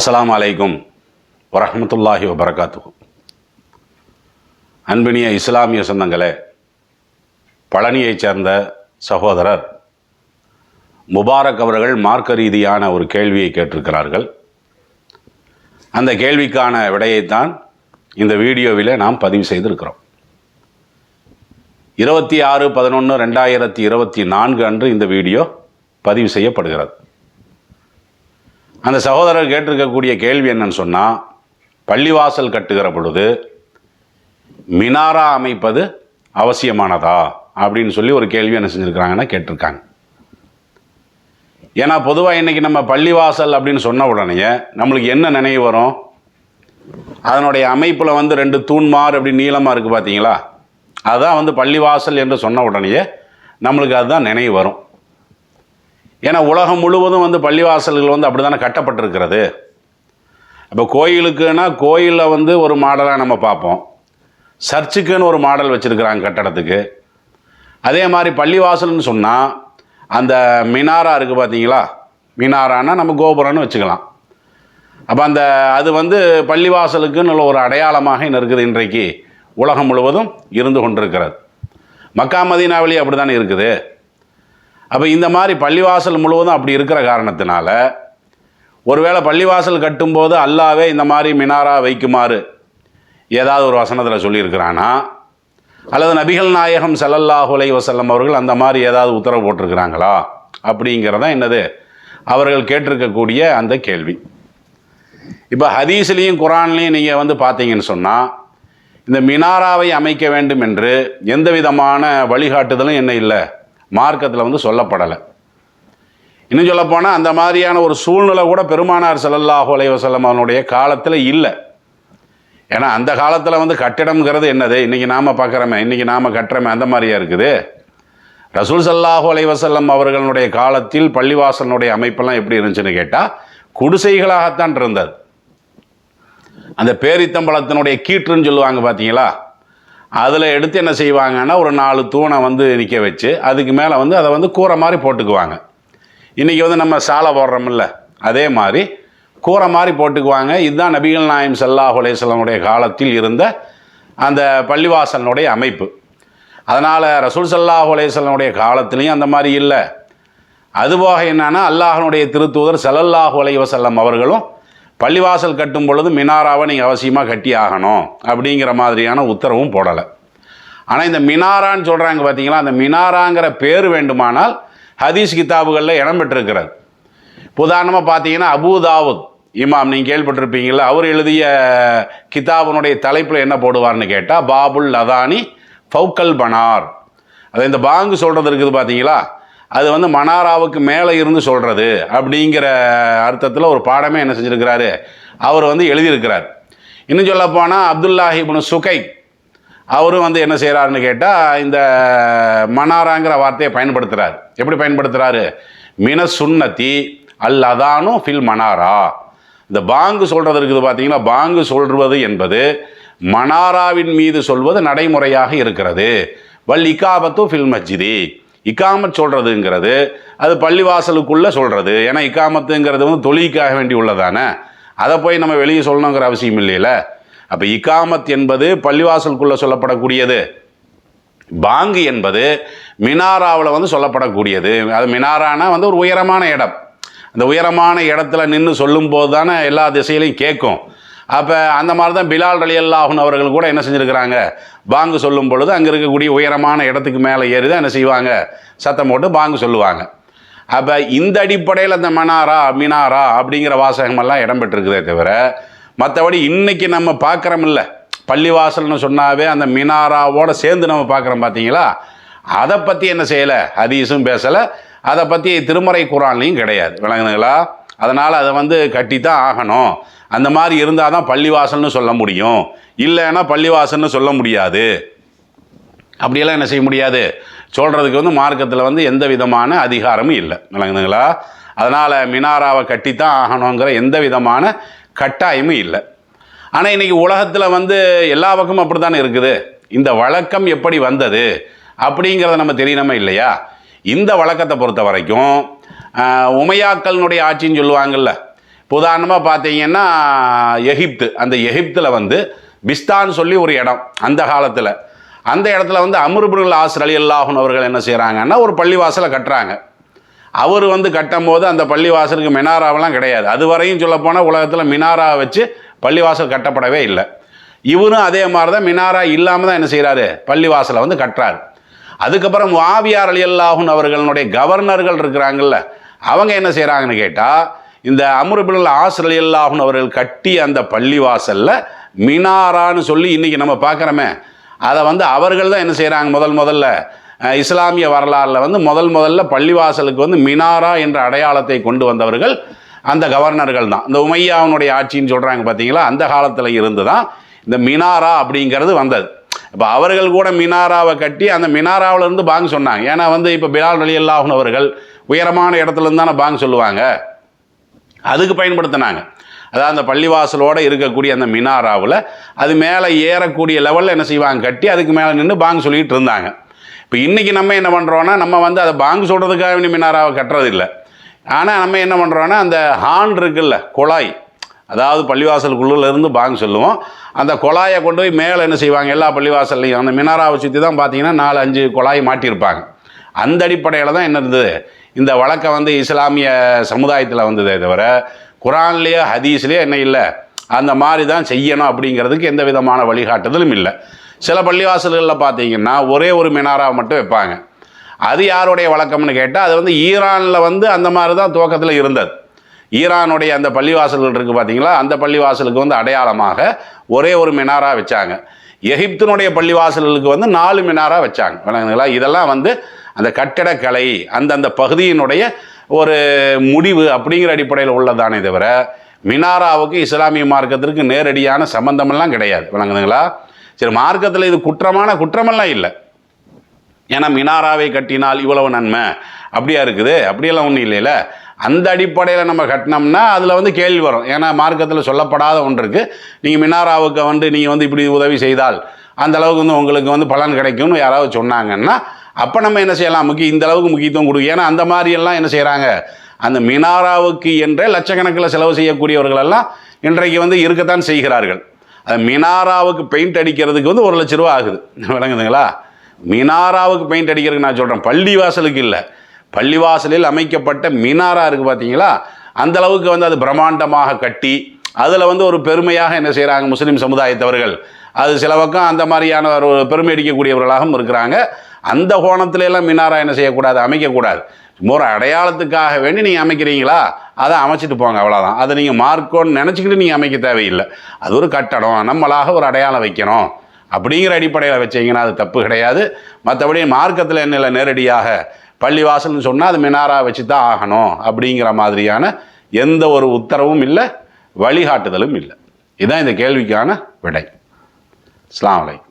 அஸ்லாம் அலைக்கும் வரமத்துல்லாஹி வபரகாத்து அன்பினிய இஸ்லாமிய சொந்தங்களே பழனியைச் சேர்ந்த சகோதரர் முபாரக் அவர்கள் மார்க்க ரீதியான ஒரு கேள்வியை கேட்டிருக்கிறார்கள். அந்த கேள்விக்கான விடையைத்தான் இந்த வீடியோவில் நாம் பதிவு செய்திருக்கிறோம். இருபத்தி ஆறு பதினொன்று ரெண்டாயிரத்தி இருபத்தி நான்கு அன்று இந்த வீடியோ பதிவு செய்யப்படுகிறது. அந்த சகோதரர் கேட்டிருக்கக்கூடிய கேள்வி என்னன்னு சொன்னால் பள்ளிவாசல் கட்டுகிற பொழுது மினாரா அமைப்பது அவசியமானதா? அப்படின்னு சொல்லி ஒரு கேள்வி என்ன செஞ்சுருக்கிறாங்கன்னா கேட்டிருக்காங்க. ஏன்னா பொதுவாக இன்றைக்கி நம்ம பள்ளிவாசல் அப்படின்னு சொன்ன உடனே நம்மளுக்கு என்ன நினைவு வரும்? அதனுடைய அமைப்பில் வந்து ரெண்டு தூண்மார் அப்படி நீளமாக இருக்குது பார்த்தீங்களா அதுதான் வந்து பள்ளிவாசல் என்று சொன்ன உடனேயே நம்மளுக்கு அதுதான் நினைவு வரும். ஏன்னா உலகம் முழுவதும் வந்து பள்ளிவாசல்கள் வந்து அப்படி தானே கட்டப்பட்டிருக்கிறது. இப்போ கோயிலுக்குன்னா கோயிலில் வந்து ஒரு மாடலாக நம்ம பார்ப்போம். சர்ச்சுக்குன்னு ஒரு மாடல் வச்சுருக்குறாங்க கட்டடத்துக்கு. அதே மாதிரி பள்ளிவாசல்னு சொன்னால் அந்த மினாரா இருக்குது பார்த்தீங்களா மினாரான்னா நம்ம கோபுரம்னு வச்சுக்கலாம். அப்போ அந்த அது வந்து பள்ளிவாசலுக்குன்னு ஒரு அடையாளமாக இன்னும் இருக்குது இன்றைக்கு உலகம் முழுவதும் இருந்து கொண்டிருக்கிறது. மக்கா மதீனாவிலேயே அப்படி தானே இருக்குது. அப்போ இந்த மாதிரி பள்ளிவாசல் முழுவதும் அப்படி இருக்கிற காரணத்தினால ஒருவேளை பள்ளிவாசல் கட்டும்போது அல்லாவே இந்த மாதிரி மினாரா வைக்குமாறு ஏதாவது ஒரு வசனத்தில் சொல்லியிருக்கிறானா? அல்லது நபிகள் நாயகம் செல்லல்லாஹுலை வசல்லம் அவர்கள் அந்த மாதிரி ஏதாவது உத்தரவு போட்டிருக்கிறாங்களா? அப்படிங்கிறதான் என்னது? அவர்கள் கேட்டிருக்கக்கூடிய அந்த கேள்வி. இப்போ ஹதீஸ்லேயும் குரான்லேயும் நீங்கள் வந்து பார்த்தீங்கன்னு சொன்னால் இந்த மினாராவை அமைக்க வேண்டும் என்று எந்த விதமான வழிகாட்டுதலும் என்ன இல்லை. மார்க்கத்தில் வந்து சொல்லப்படலை. இன்னும் சொல்லப்போனால் அந்த மாதிரியான ஒரு சூழ்நிலை கூட பெருமானார் செல்லல்லாஹு அலைவசல்லம் அவனுடைய காலத்தில் இல்லை. ஏன்னா அந்த காலத்தில் வந்து கட்டிடம்ங்கிறது என்னது? இன்றைக்கி நாம் பார்க்குறோமே இன்றைக்கி நாம் கட்டுறோமே அந்த மாதிரியா இருக்குது? ரசூல் சல்லாஹு அலைவசல்லம் அவர்களுடைய காலத்தில் பள்ளிவாசனுடைய அமைப்பெல்லாம் எப்படி இருந்துச்சுன்னு கேட்டால் குடிசைகளாகத்தான் இருந்தது. அந்த பேரித்தம்பளத்தினுடைய கீற்றுன்னு சொல்லுவாங்க பார்த்தீங்களா அதில் எடுத்து என்ன செய்வாங்கன்னா ஒரு நாலு தூணை வந்து நிற்க வச்சு அதுக்கு மேலே வந்து அதை வந்து கூரை மாதிரி போட்டுக்குவாங்க. இன்றைக்கி வந்து நம்ம சாலை போடுறோம்ல அதே மாதிரி கூரை மாதிரி போட்டுக்குவாங்க. இதுதான் நபிகள் நாயம் சல்லாஹ் அலையமுடைய காலத்தில் இருந்த அந்த பள்ளிவாசலனுடைய அமைப்பு. அதனால் ரசூல் சல்லாஹ் அலையமுடைய காலத்துலேயும் அந்த மாதிரி இல்லை. அதுபோக என்னன்னா அல்லாஹனுடைய திருத்தூதர் சலல்லாஹு அலைவசல்லம் அவர்களும் பள்ளிவாசல் கட்டும் பொழுது மினாராவை நீங்கள் அவசியமாக கட்டி ஆகணும் அப்படிங்கிற மாதிரியான உத்தரவும் போடலை. ஆனால் இந்த மினாரான்னு சொல்கிறாங்க பார்த்தீங்களா அந்த மினாராங்கிற பேர் வேண்டுமானால் ஹதீஸ் கிதாபுகளில் இடம் பெற்றிருக்கிறது. உதாரணமாக பார்த்தீங்கன்னா அபுதாவுத் இமாம் நீங்கள் கேள்விப்பட்டிருப்பீங்களா அவர் எழுதிய கிதாபனுடைய தலைப்பில் என்ன போடுவார்னு கேட்டால் பாபுல் லதானி ஃபவுக்கல் பனார். அதை இந்த பாங்கு சொல்கிறது இருக்குது பார்த்தீங்களா அது வந்து மனாராவுக்கு மேலே இருந்து சொல்கிறது அப்படிங்கிற அர்த்தத்தில் ஒரு பாடமே என்ன செஞ்சுருக்கிறாரு? அவர் வந்து எழுதியிருக்கிறார். இன்னும் சொல்லப்போனால் அப்துல்லாஹிப்னு சுகை அவரும் வந்து என்ன செய்கிறாருன்னு கேட்டால் இந்த மனாராங்கிற வார்த்தையை பயன்படுத்துகிறார் எப்படி பயன்படுத்துகிறாரு மின சுண்ணத்தி அல் அதானும் ஃபில் மனாரா இந்த பாங்கு சொல்கிறது இருக்குது பார்த்தீங்களா பாங்கு சொல்வது என்பது மனாராவின் மீது சொல்வது நடைமுறையாக இருக்கிறது. வல் இக்காபத்தும் ஃபில் மஜிதி இக்காமத் சொல்கிறதுங்கிறது அது பள்ளிவாசலுக்குள்ளே சொல்கிறது ஏன்னா இக்காமத்துங்கிறது வந்து தொழிலுக்காக வேண்டி உள்ளதானே? அதை போய் நம்ம வெளியே சொல்லணுங்கிற அவசியம் இல்லைல்ல அப்போ இக்காமத் என்பது பள்ளிவாசலுக்குள்ளே சொல்லப்படக்கூடியது. பாங்கு என்பது மினாராவில் வந்து சொல்லப்படக்கூடியது. அது மினாரானா வந்து ஒரு உயரமான இடம். அந்த உயரமான இடத்துல நின்று சொல்லும்போது தானே எல்லா திசையிலையும் கேட்கும். அப்போ அந்த மாதிரி தான் பிலால் அலி அல்லாஹன் அவர்கள் கூட என்ன செஞ்சுருக்கிறாங்க? பாங்கு சொல்லும் பொழுது அங்கே இருக்கக்கூடிய உயரமான இடத்துக்கு மேலே ஏறி தான் என்ன செய்வாங்க? சத்தம் போட்டு பாங்கு சொல்லுவாங்க. அப்போ இந்த அடிப்படையில் அந்த மனாரா மினாரா அப்படிங்கிற வாசகமெல்லாம் இடம் பெற்றிருக்குதே தவிர மற்றபடி இன்றைக்கி நம்ம பார்க்குறோமில்ல பள்ளிவாசல்னு சொன்னாவே அந்த மினாராவோட சேர்ந்து நம்ம பார்க்குறோம் பார்த்தீங்களா அதை பற்றி என்ன செய்யலை? ஹதீஸும் பேசலை. அதை பற்றி திருமறை குரான்லையும் கிடையாது. விளங்குதுங்களா? அதனால் அதை வந்து கட்டி தான் ஆகணும். அந்த மாதிரி இருந்தால் தான் பள்ளிவாசல்னு சொல்ல முடியும். இல்லைன்னா பள்ளிவாசல்னு சொல்ல முடியாது. அப்படியெல்லாம் என்ன செய்ய முடியாது? சொல்கிறதுக்கு வந்து மார்க்கத்தில் வந்து எந்த விதமான அதிகாரமும் இல்லை. விளங்குதுங்களா? அதனால் மினாராவை கட்டித்தான் ஆகணுங்கிற எந்த விதமான கட்டாயமும் இல்லை. ஆனால் இன்றைக்கி உலகத்தில் வந்து எல்லா பக்கமும் அப்படி தானே இருக்குது? இந்த வழக்கம் எப்படி வந்தது? அப்படிங்கிறத நம்ம தெரியணுமா இல்லையா? இந்த வழக்கத்தை பொறுத்த வரைக்கும் உமையாக்கள்னுடைய ஆட்சின்னு சொல்லுவாங்கல்ல. உதாரணமாக பார்த்தீங்கன்னா எகிப்து. அந்த எகிப்தில் வந்து பிஸ்தான் சொல்லி ஒரு இடம் அந்த காலத்தில். அந்த இடத்துல வந்து அமருபுல் ஆசர் அலி அல்லாஹன் அவர்கள் என்ன செய்கிறாங்கன்னா ஒரு பள்ளிவாசலை கட்டுறாங்க. அவர் வந்து கட்டும் போது அந்த பள்ளிவாசலுக்கு மினாராவெல்லாம் கிடையாது. அது வரையும் சொல்லப்போனால் உலகத்தில் மினாரா வச்சு பள்ளிவாசல் கட்டப்படவே இல்லை. இவரும் அதே மாதிரி தான் மினாரா இல்லாமல் தான் என்ன செய்கிறாரு பள்ளிவாசலை வந்து கட்டுறாரு. அதுக்கப்புறம் வாவியார் அலி அல்லாஹன் அவர்களுடைய கவர்னர்கள் இருக்கிறாங்கல்ல அவங்க என்ன செய்கிறாங்கன்னு கேட்டால் இந்த அமருபில் ஆசர் அவர்கள் கட்டி அந்த பள்ளிவாசலில் மினாரான்னு சொல்லி இன்றைக்கி நம்ம பார்க்குறோமே அதை வந்து அவர்கள் தான் என்ன செய்கிறாங்க முதல் முதல்ல? இஸ்லாமிய வரலாறில் வந்து முதல் முதல்ல பள்ளிவாசலுக்கு வந்து மினாரா என்ற அடையாளத்தை கொண்டு வந்தவர்கள் அந்த கவர்னர்கள் தான். இந்த உமையாவுனுடைய ஆட்சின்னு சொல்கிறாங்க பார்த்தீங்களா அந்த காலத்தில் இருந்து தான் இந்த மினாரா அப்படிங்கிறது வந்தது. இப்போ அவர்கள் கூட மினாராவை கட்டி அந்த மினாராவிலேருந்து இருந்து சொன்னாங்க. ஏன்னா வந்து இப்போ பிலால் அலி அல்லாஹன் அவர்கள் உயரமான இடத்துலருந்து தானே பாங் சொல்லுவாங்க. அதுக்கு பயன்படுத்தினாங்க. அதாவது அந்த பள்ளிவாசலோடு இருக்கக்கூடிய அந்த மினாராவில் அது மேலே ஏறக்கூடிய லெவலில் என்ன செய்வாங்க? கட்டி அதுக்கு மேலே நின்று பாங் சொல்லிகிட்டு இருந்தாங்க இப்போ இன்றைக்கி நம்ம என்ன பண்ணுறோன்னா நம்ம வந்து அதை பாங்கு சொல்கிறதுக்காக வேண்டி மினாராவை கட்டுறதில்லை. ஆனால் நம்ம என்ன பண்ணுறோன்னா அந்த ஹான் இருக்குல்ல குழாய் அதாவது பள்ளிவாசலுக்குள்ளேருந்து பாங்கு சொல்லுவோம். அந்த குழாயை கொண்டு போய் மேலே என்ன செய்வாங்க? எல்லா பள்ளிவாசல்லையும். அந்த மினாராவை சுற்றி தான் பார்த்தீங்கன்னா நாலு அஞ்சு குழாய் மாட்டியிருப்பாங்க. அந்த அடிப்படையில் தான் என்ன இருந்தது? இந்த வழக்கம் வந்து இஸ்லாமிய சமுதாயத்தில் வந்ததே தவிர குரான்லேயோ ஹதீஸ்லேயோ என்ன இல்லை. அந்த மாதிரி தான் செய்யணும் அப்படிங்கிறதுக்கு எந்த விதமான வழிகாட்டுதலும் இல்லை. சில பள்ளிவாசல்களில் பார்த்தீங்கன்னா ஒரே ஒரு மினாராவை மட்டும் வைப்பாங்க. அது யாருடைய வழக்கம்னு கேட்டால் அது வந்து ஈரானில் வந்து அந்த மாதிரி தான் துவக்கத்தில் இருந்தது. ஈரானுடைய அந்த பள்ளிவாசல்கள் இருக்குது பார்த்தீங்களா அந்த பள்ளிவாசலுக்கு வந்து அடையாளமாக ஒரே ஒரு மினாரா வச்சாங்க. எகிப்தினுடைய பள்ளிவாசல்களுக்கு வந்து நாலு மினாரா வச்சாங்க. விளங்குதுங்களா? இதெல்லாம் வந்து அந்த கட்டடக்கலை அந்தந்த பகுதியினுடைய ஒரு முடிவு அப்படிங்கிற அடிப்படையில் உள்ளதானே தவிர மினாராவுக்கு இஸ்லாமிய மார்க்கத்திற்கு நேரடியான சம்பந்தமெல்லாம் கிடையாது. விளங்குதுங்களா? சரி மார்க்கத்தில் இது குற்றமான குற்றமெல்லாம் இல்லை. ஏன்னா மினாராவை கட்டினால் இவ்வளவு நன்மை. அப்படியா இருக்குது? அப்படியெல்லாம் ஒன்றும் இல்லைல்ல. அந்த அடிப்படையில் நம்ம கட்டினோம்னா அதில் வந்து கேள்வி வரும். ஏன்னா மார்க்கத்தில் சொல்லப்படாத ஒன்று இருக்குது நீங்கள் மினாராவுக்கு வந்து நீங்கள் வந்து இப்படி உதவி செய்தால் அந்த அளவுக்கு வந்து உங்களுக்கு வந்து பலன் கிடைக்கும்னு யாராவது சொன்னாங்கன்னா அப்போ நம்ம என்ன செய்யலாம்? முக்கிய இந்த அளவுக்கு முக்கியத்துவம் கொடுக்கும் ஏன்னா அந்த மாதிரியெல்லாம் என்ன செய்கிறாங்க அந்த மினாராவுக்கு என்றே லட்சக்கணக்கில் செலவு செய்யக்கூடியவர்கள் எல்லாம் இன்றைக்கு வந்து இருக்கத்தான் செய்கிறார்கள். அது மினாராவுக்கு பெயிண்ட் அடிக்கிறதுக்கு வந்து ஒரு லட்ச ரூபா ஆகுது. விளங்குதுங்களா? மினாராவுக்கு பெயிண்ட் அடிக்கிறதுக்கு நான் சொல்கிறேன் பள்ளி வாசலுக்கு இல்லை. பள்ளி வாசலில் அமைக்கப்பட்ட மினாரா இருக்குது பார்த்தீங்களா அந்த அளவுக்கு வந்து அது பிரம்மாண்டமாக கட்டி அதில் வந்து ஒரு பெருமையாக என்ன செய்கிறாங்க முஸ்லீம் சமுதாயத்தவர்கள். அது சில பக்கம் அந்த மாதிரியான ஒரு பெருமை அடிக்கக்கூடியவர்களாகவும் இருக்கிறாங்க. அந்த கோணத்துல எல்லாம் மினாரா என்ன செய்யக்கூடாது? அமைக்கக்கூடாது. சும்மா ஒரு அடையாளத்துக்காக வேண்டி நீங்கள் அமைக்கிறீங்களா? அதை அமைச்சிட்டு போங்க அவ்வளோதான் அதை நீங்கள் மார்க்கோன்னு நினச்சிக்கிட்டு நீங்கள் அமைக்க தேவையில்லை. அது ஒரு கட்டடம். நம்மளாக ஒரு அடையாளம் வைக்கணும். அப்படிங்கிற அடிப்படையில் வச்சிங்கன்னா அது தப்பு கிடையாது. மற்றபடி மார்க்கத்தில் என்ன இல்லை நேரடியாக பள்ளிவாசல்னு சொன்னால் அது மினாரா வச்சு தான் ஆகணும் அப்படிங்கிற மாதிரியான எந்த ஒரு உத்தரவும் இல்லை வழிகாட்டுதலும் இல்லை. இதுதான் இந்த கேள்விக்கான விடை. அஸ்ஸலாமு அலைக்கும்